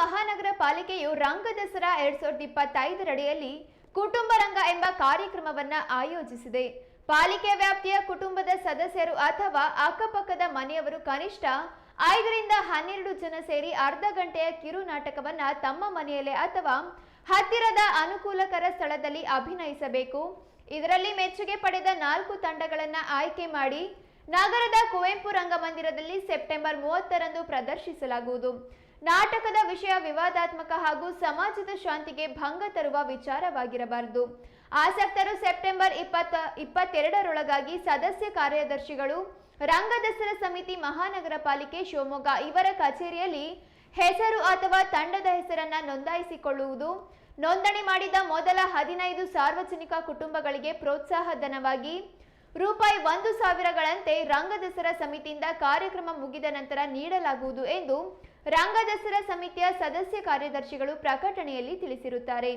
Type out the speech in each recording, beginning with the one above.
ಮಹಾನಗರ ಪಾಲಿಕೆಯು ರಂಗ ದಸರಾ ಎರಡ್ ಸಾವಿರದ ಇಪ್ಪತ್ತೈದರಡಿಯಲ್ಲಿ ಕುಟುಂಬ ರಂಗ ಎಂಬ ಕಾರ್ಯಕ್ರಮವನ್ನು ಆಯೋಜಿಸಿದೆ. ಪಾಲಿಕೆ ವ್ಯಾಪ್ತಿಯ ಕುಟುಂಬದ ಸದಸ್ಯರು ಅಥವಾ ಅಕ್ಕಪಕ್ಕದ ಮನೆಯವರು ಕನಿಷ್ಠ ಐದರಿಂದ ಹನ್ನೆರಡು ಜನ ಸೇರಿ ಅರ್ಧ ಗಂಟೆಯ ಕಿರು ನಾಟಕವನ್ನ ತಮ್ಮ ಮನೆಯಲ್ಲೇ ಅಥವಾ ಹತ್ತಿರದ ಅನುಕೂಲಕರ ಸ್ಥಳದಲ್ಲಿ ಅಭಿನಯಿಸಬೇಕು. ಇದರಲ್ಲಿ ಮೆಚ್ಚುಗೆ ಪಡೆದ ನಾಲ್ಕು ತಂಡಗಳನ್ನ ಆಯ್ಕೆ ಮಾಡಿ ನಗರದ ಕುವೆಂಪು ರಂಗಮಂದಿರದಲ್ಲಿ ಸೆಪ್ಟೆಂಬರ್ ಮೂವತ್ತರಂದು ಪ್ರದರ್ಶಿಸಲಾಗುವುದು. ನಾಟಕದ ವಿಷಯ ವಿವಾದಾತ್ಮಕ ಹಾಗೂ ಸಮಾಜದ ಶಾಂತಿಗೆ ಭಂಗ ತರುವ ವಿಚಾರವಾಗಿರಬಾರದು. ಆಸಕ್ತರು ಸೆಪ್ಟೆಂಬರ್ ಇಪ್ಪತ್ತ, ಇಪ್ಪತ್ತೆರಡರೊಳಗಾಗಿ ಸದಸ್ಯ ಕಾರ್ಯದರ್ಶಿಗಳು ರಂಗದಸರ ಸಮಿತಿ ಮಹಾನಗರ ಪಾಲಿಕೆ ಶಿವಮೊಗ್ಗ ಇವರ ಕಚೇರಿಯಲ್ಲಿ ಹೆಸರು ಅಥವಾ ತಂಡದ ಹೆಸರನ್ನ ನೋಂದಾಯಿಸಿಕೊಳ್ಳುವುದು, ನೋಂದಣಿ ಮಾಡಿದ ಮೊದಲ ಹದಿನೈದು ಸಾರ್ವಜನಿಕ ಕುಟುಂಬಗಳಿಗೆ ಪ್ರೋತ್ಸಾಹ ಧನವಾಗಿ ರೂಪಾಯಿ ಒಂದು ಸಾವಿರಗಳಂತೆ ರಂಗದಸರ ಸಮಿತಿಯಿಂದ ಕಾರ್ಯಕ್ರಮ ಮುಗಿದ ನಂತರ ನೀಡಲಾಗುವುದು ಎಂದು ರಂಗದಸರಾ ಸಮಿತಿಯ ಸದಸ್ಯ ಕಾರ್ಯದರ್ಶಿಗಳು ಪ್ರಕಟಣೆಯಲ್ಲಿ ತಿಳಿಸಿರುತ್ತಾರೆ.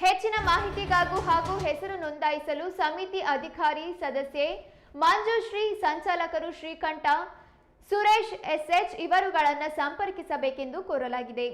ಹೆಚ್ಚಿನ ಮಾಹಿತಿಗಾಗೂ ಹಾಗೂ ಹೆಸರು ನೋಂದಾಯಿಸಲು ಸಮಿತಿ ಅಧಿಕಾರಿ ಸದಸ್ಯೆ ಮಂಜುಶ್ರೀ, ಸಂಚಾಲಕರು ಶ್ರೀಕಂಠ, ಸುರೇಶ್, ಎಸ್ಎಚ್ ಇವರುಗಳನ್ನು ಸಂಪರ್ಕಿಸಬೇಕೆಂದು ಕೋರಲಾಗಿದೆ.